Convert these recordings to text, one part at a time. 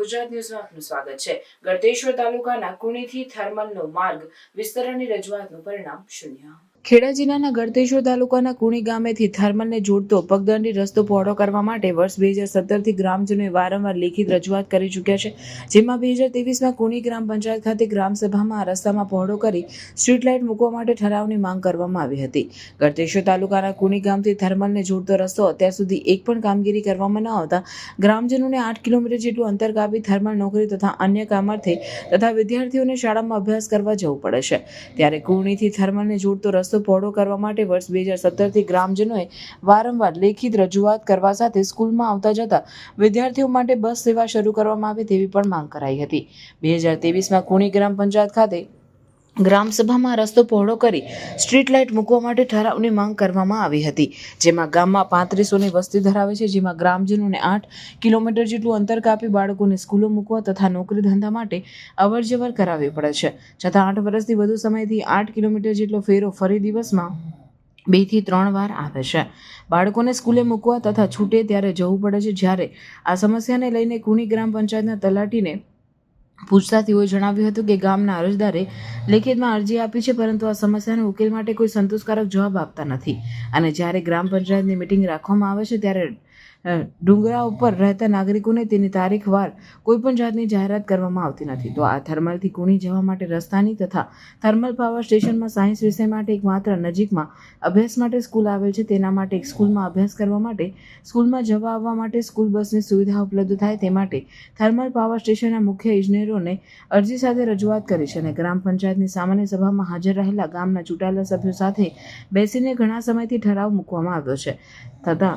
ગુજરાત ન્યૂઝમાં આપનું સ્વાગત છે. ગળતેશ્વર તાલુકાના કુણીથી થર્મલનો માર્ગ વિસ્તરણની રજૂઆતનું પરિણામ શૂન્ય. ખેડા જિલ્લાના ગળતેશ્વર તાલુકાના કુણી ગામેથી થર્મલને જોડતો પગદંડી રસ્તો પહોળો કરવા માટે વર્ષ બે હજાર સત્તરથી ગ્રામજનોએ વારંવાર લેખિત રજૂઆત કરી ચૂક્યા છે, જેમાં બે હજાર ત્રેવીસમાં કુણી ગ્રામ પંચાયત ખાતે ગ્રામસભામાં આ રસ્તામાં પહોળો કરી સ્ટ્રીટ લાઇટ મૂકવા માટે ઠરાવની માંગ કરવામાં આવી હતી. ગળતેશ્વર તાલુકાના કુણી ગામથી થર્મલને જોડતો રસ્તો અત્યાર સુધી એક પણ કામગીરી કરવામાં ન આવતા ગ્રામજનોને આઠ કિલોમીટર જેટલું અંતર કાપી થર્મલ નોકરી તથા અન્ય કામાર્થે તથા વિદ્યાર્થીઓને શાળામાં અભ્યાસ કરવા જવું પડે છે. ત્યારે કુણીથી થર્મલને જોડતો રસ્તો પહોળો કરવા માટે વર્ષ બે હજાર સત્તરથી ગ્રામજનોએ વારંવાર લેખિત રજૂઆત કરવા સાથે સ્કૂલમાં આવતા જતા વિદ્યાર્થીઓ માટે બસ સેવા શરૂ કરવામાં આવે તેવી પણ માંગ કરાઈ હતી. બે હજાર તેવીસમાં કુણી ગ્રામ પંચાયત ખાતે ગ્રામસભામાં રસ્તો પહોળો કરી સ્ટ્રીટ લાઇટ મૂકવા માટે ઠરાવની માંગ કરવામાં આવી હતી, જેમાં ગામમાં પાંત્રીસોની વસ્તી ધરાવે છે, જેમાં ગ્રામજનોને આઠ કિલોમીટર જેટલું અંતર કાપી બાળકોને સ્કૂલો મૂકવા તથા નોકરી ધંધા માટે અવર જવર કરાવવી પડે છે. છતાં આઠ વર્ષથી વધુ સમયથી આઠ કિલોમીટર જેટલો ફેરો ફરી દિવસમાં બેથી ત્રણ વાર આવે છે. બાળકોને સ્કૂલે મૂકવા તથા છૂટે ત્યારે જવું પડે છે, જ્યારે આ સમસ્યાને લઈને કુણી ગ્રામ પંચાયતના તલાટીને પૂછતા તેઓએ જણાવ્યું હતું કે ગામના અરજદારે લેખિતમાં અરજી આપી છે, પરંતુ આ સમસ્યાનો ઉકેલ માટે કોઈ સંતોષકારક જવાબ આપતા નથી. અને જ્યારે ગ્રામ પંચાયતની મિટિંગ રાખવામાં આવે છે, ત્યારે ડુંગરા ઉપર રહેતા નાગરિકોને તેની તારીખ વાર કોઈ પણ જાતની જાહેરાત કરવામાં આવતી નથી. તો આ થર્મલથી કુણી જવા માટે રસ્તાની તથા થર્મલ પાવર સ્ટેશનમાં સાયન્સ વિષય માટે એક માત્ર નજીકમાં અભ્યાસ માટે સ્કૂલ આવેલ છે, તેના માટે એક સ્કૂલમાં અભ્યાસ કરવા માટે, સ્કૂલમાં જવા આવવા માટે સ્કૂલ બસની સુવિધા ઉપલબ્ધ થાય તે માટે થર્મલ પાવર સ્ટેશનના મુખ્ય ઇજનેરોને અરજી સાથે રજૂઆત કરી છે અને ગ્રામ પંચાયતની સામાન્ય સભામાં હાજર રહેલા ગામના ચૂંટાયેલા સભ્યો સાથે બેસીને ઘણા સમયથી ઠરાવ મૂકવામાં આવ્યો છે. તથા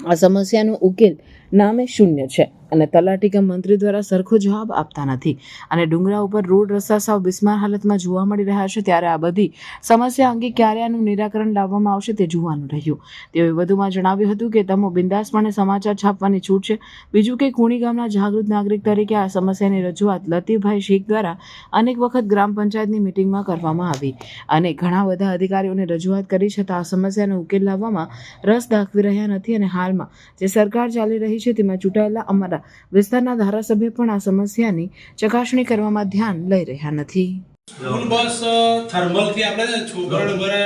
આ સમસ્યાનો ઉકેલ નામે શૂન્ય છે અને તલાટી કે મંત્રી દ્વારા સરખો જવાબ આપતા નથી. અને ડુંગરા ઉપર રોડ રસ્તા સાવ બિસ્માર હાલતમાં જોવા મળી રહ્યા છે ત્યારે આ બધી સમસ્યા અંગે ક્યારે આનું નિરાકરણ લાવવામાં આવશે તે જોવાનું રહ્યું. તેઓએ વધુમાં જણાવ્યું હતું કે તમો બિંદાસપણે સમાચાર છાપવાની છૂટ છે. બીજું કે કુણી ગામના જાગૃત નાગરિક તરીકે આ સમસ્યાની રજૂઆત લતીફભાઈ શેખ દ્વારા અનેક વખત ગ્રામ પંચાયતની મિટિંગમાં કરવામાં આવી. અને ઘણા બધા અધિકારીઓને રજૂઆત કરી છતાં આ સમસ્યાનો ઉકેલ લાવવામાં રસ દાખવી રહ્યા નથી અને હાલમાં જે સરકાર ચાલી રહી છે, તેમાં ચૂંટાયેલા અમારા વિસ્તારના ધારાસભ્ય પણ આ સમસ્યાની ચકાસણી કરવામાં ધ્યાન લઈ રહ્યા નથી. બસ થર્મલથી આપણે છોકરણ ભરે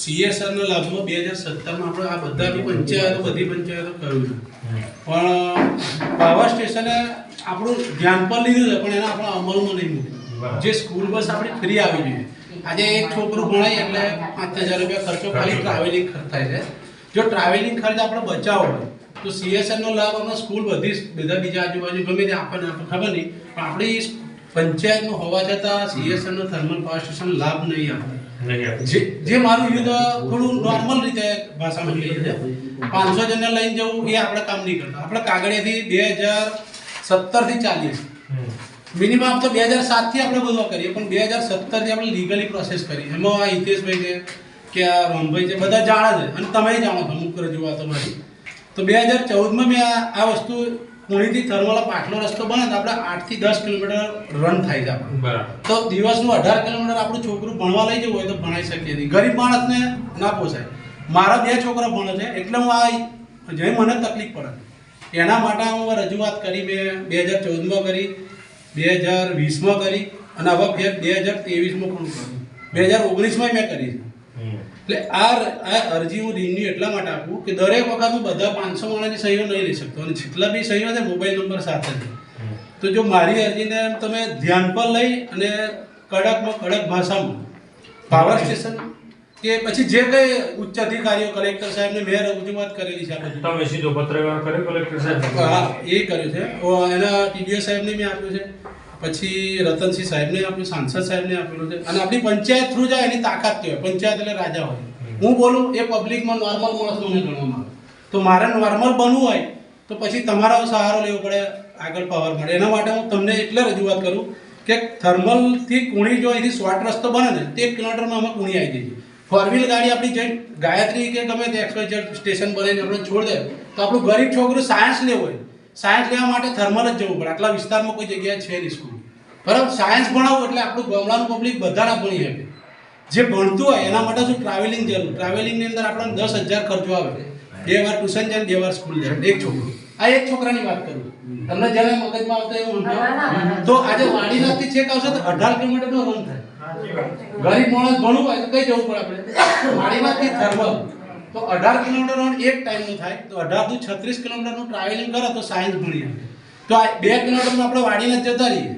સીએસઆરના લાભમાં બે હજાર સત્તરમાં આપણે આ બધા પંચાયતો, બધી પંચાયતો કર્યું પણ પાવર સ્ટેશને આપણું ધ્યાન પર લીધું છે, પણ એના આપણે અમલમાં નહીં મૂક્યું. જે સ્કૂલ બસ આપણી ફ્રી આવી જોઈએ આજે એક છોકરું ભણાય એટલે પાંચ હજાર રૂપિયા ખર્ચો, ખાલી ટ્રાવેલિંગ ખર્ચ થાય છે. જો ટ્રાવેલિંગ ખર્ચ આપણે બચાવો તો સીએસઆરનો લાભ આપણે સ્કૂલ બધી બધા બીજા આજુબાજુ ગમે તે આપણને ખબર નહીં પણ આપણી પંચાયતમાં હોવા છતાં સીએસઆરનો થર્મલ પાવર સ્ટેશન લાભ નહીં આપે. જે મારું યુદ્ધ થોડું નોર્મલ રીતે ભાષામાં લઈ છે પાંચસો જણને લઈને જવું એ આપણે કામ નહીં કરતા. આપણે કાગળિયાથી બે હજાર સત્તરથી ચાલીએ મિનિમમ તો બે હજાર સાતથી આપણે બધું કરીએ પણ બે હજાર સત્તરથી આપણે લીગલી પ્રોસેસ કરી એમાં આ હિતેશભાઈ છે કે આ રોમભાઈ છે બધા જાણે છે. અને તમે જાણો છો અમુક રજૂઆતો મારી તો બે હજાર ચૌદમાં મેં આ વસ્તુ પુણેથી થર્મલા પાટલો રસ્તો બને તો આપણે આઠથી દસ કિલોમીટર રન થાય છે આપણું. બરાબર. તો દિવસનું અઢાર કિલોમીટર આપણું છોકરું ભણવા લઈ જવું હોય તો ભણાઈ શકીએ નહીં ગરીબ માણસને ના પોસાય. મારા બે છોકરા ભણે છે એટલે હું આ જઈ મને તકલીફ પડે. એના માટે હું રજૂઆત કરી મેં બે હજાર ચૌદમાં કરી બે હજાર વીસમાં કરી અને હવે બે હજાર ત્રેવીસમાં પણ કર્યું. બે હજાર ઓગણીસમાં મેં કરી છે. એટલે આ આ અરજી હું રિન્યુ એટલા માટે આપું કે દરેક વખત હું બધા પાંચસો માણસની સહીઓ નહીં લઈ શકતો અને જેટલા બી સહીઓ છે મોબાઈલ નંબર સાથે તો જો મારી અરજીને તમે ધ્યાન પર લઈ અને કડકમાં કડક ભાષામાં પાવર સ્ટેશન કે પછી જે કંઈ ઉચ્ચ અધિકારીઓ કલેક્ટર સાહેબને મેં રજૂઆત કરેલી છે તમે સીધો પત્ર કર્યો કલેક્ટર સાહેબ હા એ કર્યું છે. એના ટીડીઓ સાહેબને મેં આપ્યું છે. પછી રતનસિંહ સાહેબને આપ્યું સાંસદ સાહેબને આપેલું છે. અને આપણી પંચાયત થ્રુ જાય એની તાકાત કહેવાય. પંચાયત એટલે રાજા હોય. હું બોલું એ પબ્લિકમાં નોર્મલ માણસોને ગણવામાં આવે. તો મારે નોર્મલ બનવું હોય તો પછી તમારો સહારો લેવો પડે આગળ પાવર મળે. એના માટે હું તમને એટલે રજૂઆત કરું કે થર્મલથી કુણી જો અહીંથી શોર્ટ રસ્તો બને ને તે કિલોમીટરમાં અમે કુણી આવી જઈએ. ફોર વ્હીલ ગાડી આપણી જે ગાયત્રી કે ગમે તે એક્સપ્રેસ સ્ટેશન બને આપણે છોડ દે તો આપણું ગરીબ છોકરું સાયન્સ લેવું હોય. સાયન્સ લેવા માટે થર્મલ જ જવું પડે. આટલા વિસ્તારમાં કોઈ જગ્યાએ છે નહીં સ્કૂલ બરાબર? સાયન્સ ભણાવો એટલે આપણું ગામડાનું પબ્લિક બધાના ભણી શકે. જે ભણતું હોય એના માટે શું ટ્રાવેલિંગ જરૂર? ટ્રાવેલિંગની અંદર આપણને દસ હજાર ખર્ચો આવે. બે વાર ટ્યુશન જાય બે વાર સ્કૂલ જાય. એક છોકરો. આ એક છોકરાની વાત કરું. તમને જ્યારે મગજમાં આવતો એવું તો આજે વાડીનાથી છેક આવશે તો અઢાર કિલોમીટરનો રન થાય. ગરીબ માણસ ભણવું હોય તો કઈ જવું પડે આપણે? વાડીમાંથી થર્મલ તો અઢાર કિલોમીટર રન એક ટાઈમનું થાય. તો અઢારથી છત્રીસ કિલોમીટરનું ટ્રાવેલિંગ કરો તો સાયન્સ ભણીએ તો આ બે કિલોમીટરમાં આપણે વાડીને જતા રહીએ.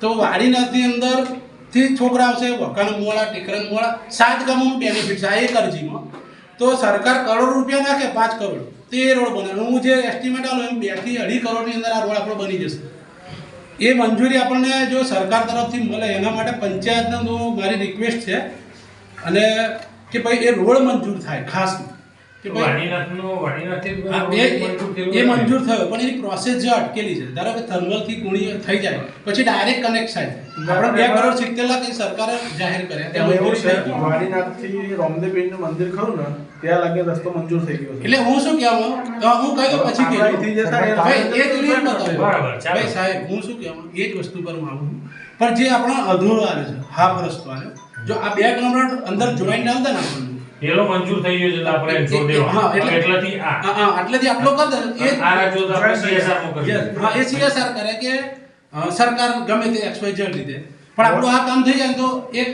તો વાડીનાથની અંદરથી છોકરા આવશે વખાણ મોળા ટીકરન મોળા સાત ગામોનું બેનિફિટ છે, આ એક અરજીમાં. તો સરકાર કરોડ રૂપિયા નાખે, પાંચ કરોડ. તો રોડ બને. હું જે એસ્ટિમેટ આવું એમ બેથી અઢી કરોડની અંદર આ રોડ આપણો બની જશે. એ મંજૂરી આપણને જો સરકાર તરફથી મળે, એના માટે પંચાયતને મારી રિક્વેસ્ટ છે. અને કે ભાઈ, એ રોડ મંજૂર થાય, ખાસ. કે એ મંજૂર થયો પણ એની પ્રોસેસ જે અટકેલી છે. ધારો કે થર્મલથી કુણી થઈ જાય પછી ડાયરેક્ટ કનેક્ટ થાય. આપણે બે કરોડ સિત્તેર લાખ એ સરકારે જાહેર કર્યા. એવું છે વાડીનાથથી રામદેવપીરનું મંદિર ખરું ને ત્યાં લાગે રસ્તો મંજૂર થઈ ગયો એટલે હું શું કહેવા તો હું પછી અહીંથી કહેજો. જતા રહ્યા. ભાઈ એ રીત બતાવ્યો. ભાઈ સાહેબ હું શું કહેવા? એ જ વસ્તુ પર હું આવું પણ જે આપણો અધૂરો આવે છે હાફ રસ્તો આવ્યો જો આ બે કિલોમીટર અંદર જોઈન્ટ આવતા ને આપણને પેલો મંજૂર થઈ ગયો છે એટલે આપણે છોડ દેવાનો. હા, એટલે- આ. હા, એટલેથી આટલો કરી દે એ આ રાજ્યો તો આપણે સીએસઆર નો કરી હા એ સીએસઆર કરે કે સરકાર ગમે તે XYZ રીતે. પણ આપણું આ કામ થઈ જાય તો એક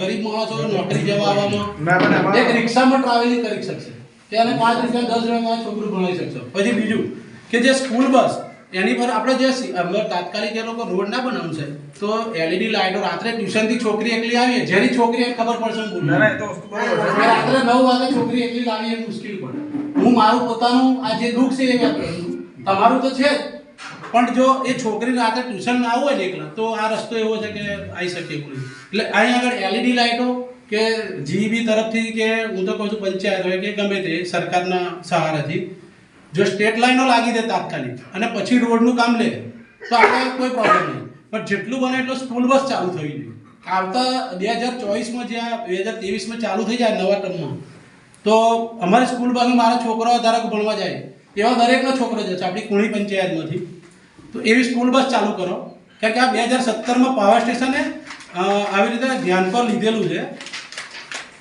ગરીબ માણસો નોકરી જવા આવવામાં એક રિક્ષામાં ટ્રાવેલિંગ કરી શકશે. તેને પાંચ રૂપિયા દસ રૂપિયા છોકરું ભણાવી શકશે. પછી બીજું કે જે સ્કૂલ બસ એની પર આપણે જે અમે તાત્કાલિક એ લોકો રોડ ના બનાવવું છે તો એલઈડી લાઈટો રાત્રે ટ્યુશનથી છોકરી એકલી આવીએ જેની છોકરી ખબર પડશે હું. રાત્રે નવ વાગે છોકરી એકલી લાવી એ મુશ્કેલ પડે. હું મારું પોતાનું આ જે દુઃખ છે એ વ્યક્ત કરું તમારું તો છે પણ જો એ છોકરી રાત્રે ટ્યુશન ના હોય ને એકલા તો આ રસ્તો એવો છે કે આવી શકે એવું એટલે અહીં આગળ એલઈડી લાઇટો કે જીબી તરફથી કે હું તો કહું છું પંચાયત હોય કે ગમે તે સરકારના સહારાથી જો સ્ટેટ લાઈનો લાગી દે તાત્કાલિક અને પછી રોડનું કામ લે, તો આપણે કોઈ પ્રોબ્લેમ નહીં. પણ જેટલું બને એટલું સ્કૂલ બસ ચાલુ થવી જોઈએ આવતા બે હજાર ચોવીસમાં જ્યાં બે હજાર ત્રેવીસમાં ચાલુ થઈ જાય નવા ટર્મમાં તો અમારી સ્કૂલ બસમાં મારા છોકરાઓ ધારો ભણવા જાય. એવા દરેકનો છોકરો જશે આપણી કુણી પંચાયતમાંથી. તો એવી સ્કૂલ બસ ચાલુ કરો. કારણ કે આ બે હજાર સત્તરમાં પાવર સ્ટેશને આવી રીતે ધ્યાન પર લીધેલું છે.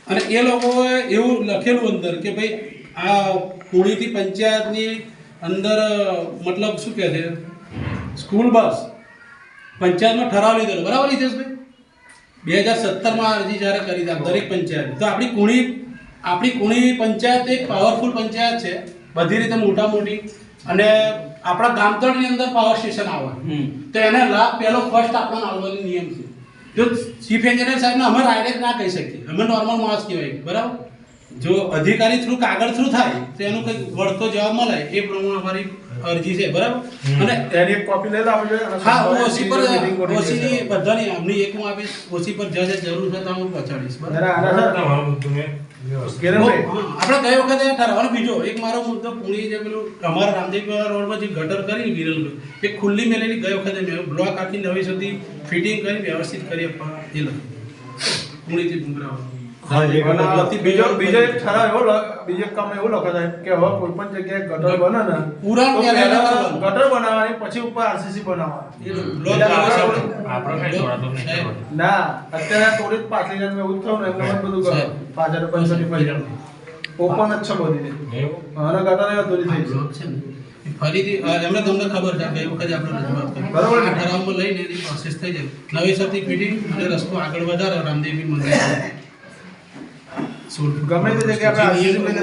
અને એ લોકોએ એવું લખેલું અંદર કે ભાઈ આ કુણીથી પંચાયતની અંદર મતલબ શું કહે છે? સ્કૂલ બસ પંચાયતમાં ઠરાવ લીધેલો. બરાબર હિતેશભાઈ? બે હજાર સત્તરમાં અરજી જ્યારે કરી હતી દરેક પંચાયત તો આપણી કુણી આપણી કુણી પંચાયત એક પાવરફુલ પંચાયત છે બધી રીતે મોટા મોટી અને આપણા ગામતળની અંદર પાવર સ્ટેશન આવે તો એને લાભ પહેલો ફર્સ્ટ આપણને આવવાનો નિયમ છે. જો ચીફ એન્જિનિયર સાહેબને અમે ડાયરેક્ટ ના કહી શકીએ. અમે નોર્મલ માણસ કહેવાય. બરાબર? જો અધિકારી થ્રુ કાગળ થ્રુ થાય તો એનો કંઈક વળતો જવાબ મળે એ પ્રમાણે અમારી અરજી છે બરાબર? અને એની એક કોપી લઈ લાવજો હા હું ઓસી પર ઓસીની. બધાની આમની એક હું આપીશ ઓસી પર જ્યાં જરૂર છે તો હું પહોંચાડીશ બરાબર? તમારું આપણે ગઈ વખતે ઠરાવવાનો બીજો એક મારો મુદ્દો પુણે જે પેલું અમારા રામદેવ રોડમાં જે ગટર કરી વિરલ એ ખુલ્લી મેલેલી ગઈ વખતે મેં બ્લોક આખી નવી સુધી ફિટિંગ કરી વ્યવસ્થિત કરી આપવા એ લખ્યું પુણેથી ડુંગરાવા અને બીજો બીજો એક ઠરાવ એવો બીજો કામ એવું લખે સાહેબ કે હવે કોઈ પણ જગ્યાએ ગટર બને ને પૂરા તો પહેલા પહેલા કરવાનું. ગટર બનાવવાની પછી ઉપર આરસીસી બનાવવાની. એ બ્લોક એટલે વ્યવસ્થિત. આપણે- આપણે કઈ દોડાદોડ નહીં સાહેબ, કરવાની. ના અત્યારે થોડીક પાછલી જન્મ એવું થયું ને એમને બધું કરો પાછળ પંચોતેર પૈસા ઓપન જ છે બધી. અને ગટર થઈ ફરીથી એમને તમને ખબર છે ગઈ વખતે આપણે રજૂઆત કરી. બરાબર ઠરાવમાં લઈને એની પ્રોસેસ થઈ જાય. નવેસરથી ફિટિંગ અને રસ્તો આગળ વધારે રામદેવી મંદિર. ગમે તે જગ્યાએ આપણે